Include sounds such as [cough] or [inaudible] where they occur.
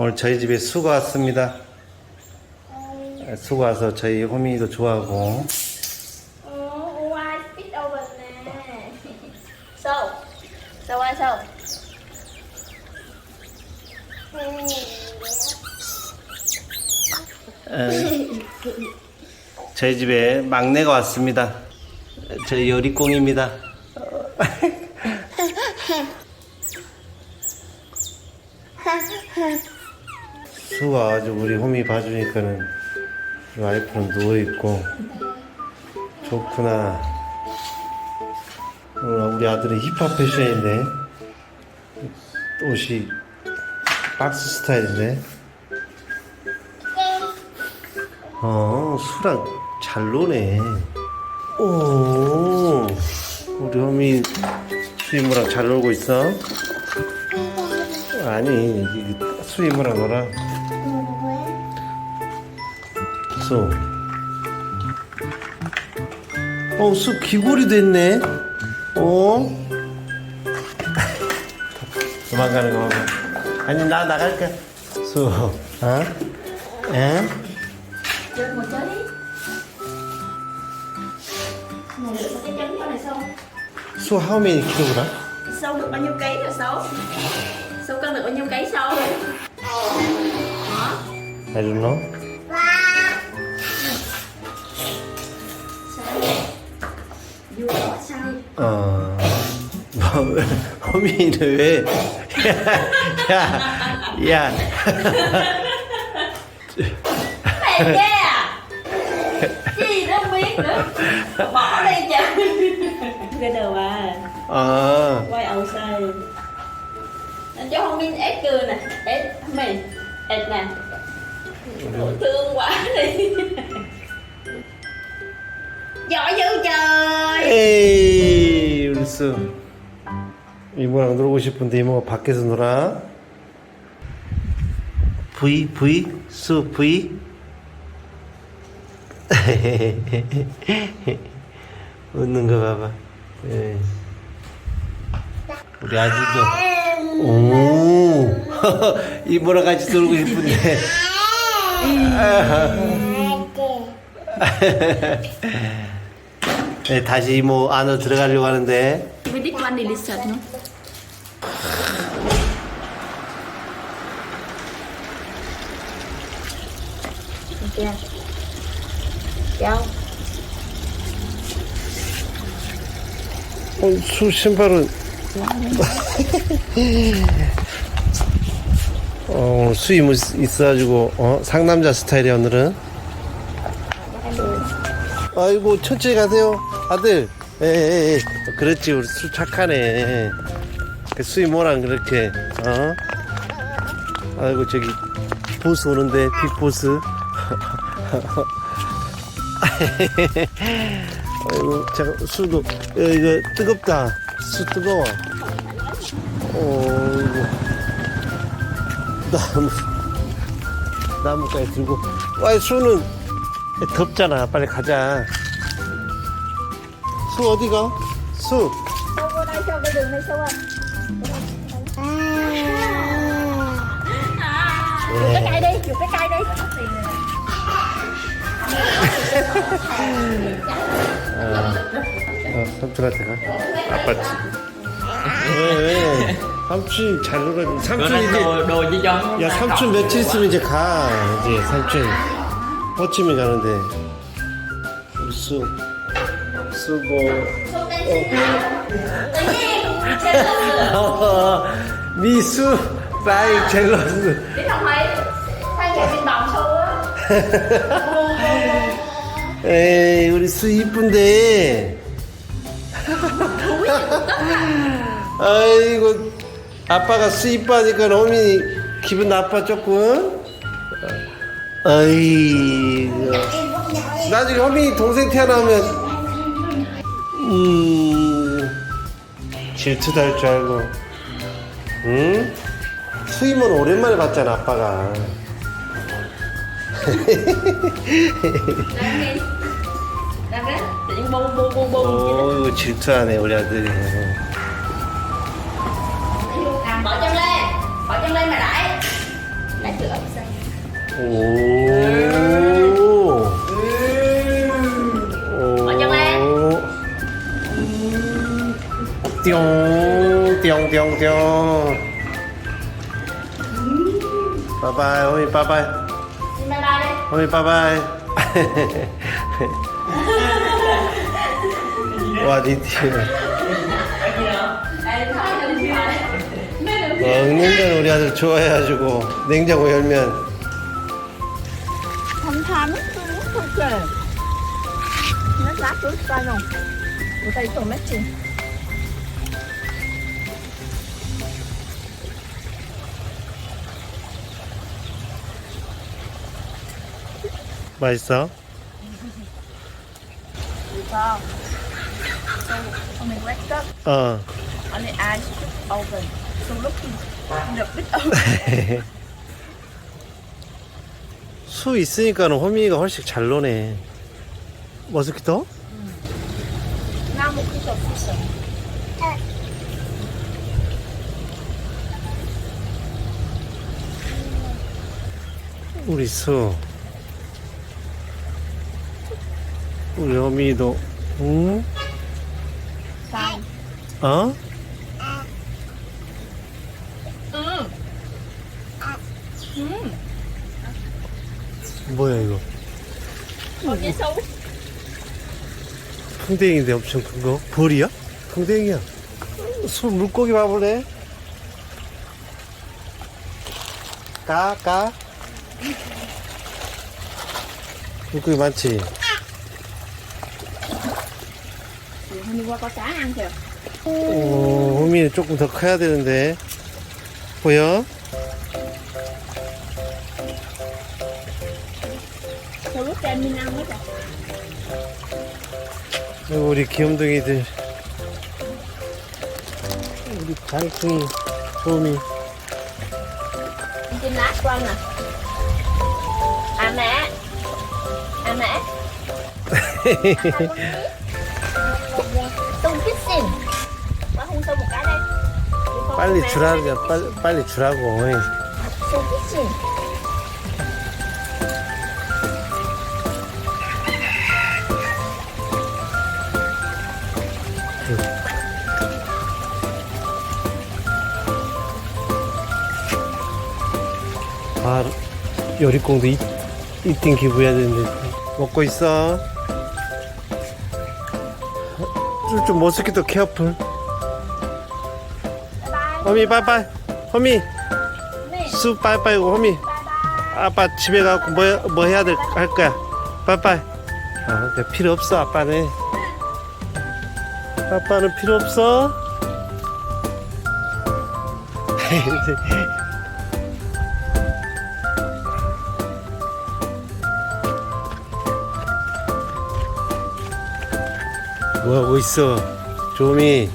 오늘 저희 집에 수가 왔습니다. 수가 와서 저희 호민이도 좋아하고 ai sâu 에, 저희 집에 막내가 왔습니다. 저희 요리공입니다. [laughs] 수가 와가지고 우리 홈이 봐주니까는 와이프는 누워있고 좋구나. 오늘 우리 아들은 힙합 패션인데 옷이 박스 스타일인데 어, 수랑 잘 노네. 오, 우리 hom이 수이모랑 잘 놀고 있어? 아니, 이 수이모랑 놀아. 수. 어, 수 귀걸이 됐네. 어? 도망가는 거 봐봐. 아니, 나 나갈게. 수, 어? 에? Chơi một chơi đi này sâu how many kilogram? Sâu được bao nhiêu ký rồi sâu Sâu cân được bao nhiêu ký sâu Hả? I don't know. 어, 뭐, 허민이는 왜, 야, 야, 야, Mẹ ghê à Gì đâu biết nữa Bỏ đi trời Cái đầu à 아, quay ẩu sai anh cho không biết ép cười nè ép mày ép nè Ủa, thương quá đi Trời 에이, 수. 이모랑 놀고 싶은데 이모가 밖에서 놀아. V, V, 수, V. 웃는 거 봐봐. 예. 우리 아들도. 오, 이모랑 같이 놀고 싶은데. 네, 다시 이모 안으로 들어가려고 하는데. 어, 수 신발은. [laughs] 어, 수임을 있어가지고 어, 상남자 스타일이 오늘은 아이고 천천히 가세요. 아들. 에에에 그렇지 우리 수 착하네. 그 수임모랑 그렇게 어? 아이고 저기 보스 오는데 빅보스. [laughs] 아이고 잠깐 수도 어, 이거 뜨겁다. 수 뜨거워. 어이구. 나무 나무까지 들고. 와 수는 덥잖아 빨리 가자 수 어디가 수 Chụp cái cây đi, chụp cái cây đi 어, 삼촌한테 가 아빠 왜, 왜? 삼촌 잘 놀아 삼촌 이제 đồ, đồ với John 야 삼촌 며칠 있으면 이제 가 이제 삼촌 호치민 가는데. 수 수고 어, 미수 라이 젤러스. [laughs] 에이 우리 수 이쁜데. [laughs] 아이고 아빠가 수 이뻐하니까 어머니 기분 나빠 조금 아이고 나중에 허민이 동생 태어나면 음 질투도 할줄 알고 응? 수임은 오랜만에 봤잖아 아빠가 오 질투하네 우리 아들이 bỏ chân lên bỏ chân lên mà. 오. 띵, 띵, 띵, 띵. 바이바이, 호미 đi 호미 바이바이. 와, 니티. 먹는 건 우리 아들 좋아해가지고 냉장고 열면 nó không không kề Nó lá cứ rồi chừng 맛있어? Sao Hôm nay wake up 어. On the eyes open So looking The bit open 수 있으니까는 호미가 훨씬 잘 노네. Now fish 우리 수. 호미도. 응? 어? 뭐야 이거? Sấu 풍뎅이인데 엄청 큰 거? 벌이야? 풍뎅이야. 수 물고기 봐볼래? 까, 까. 물고기 많지? 오, 호미는 조금 더 커야 되는데. 보여? 아이고, 우리 귀염둥이들. 우리 con nè À mẹ À mẹ Tung 빨리 주라고, 빨리, 빨리 주라고. kissing 아, 요리공도 이, 이팅 기부해야 되는데. 먹고 있어. 좀, 좀 머스키토 케어풀. 호미, 빠이빠이. 호미, 수 빠이빠이고, 호미. 아빠 집에 가고 뭐, 뭐 해야 될, 할 거야. 빠이빠이. 아, 필요 없어, 아빠는. 아빠는 필요 없어. [laughs] 뭐 하고 있어? 조미.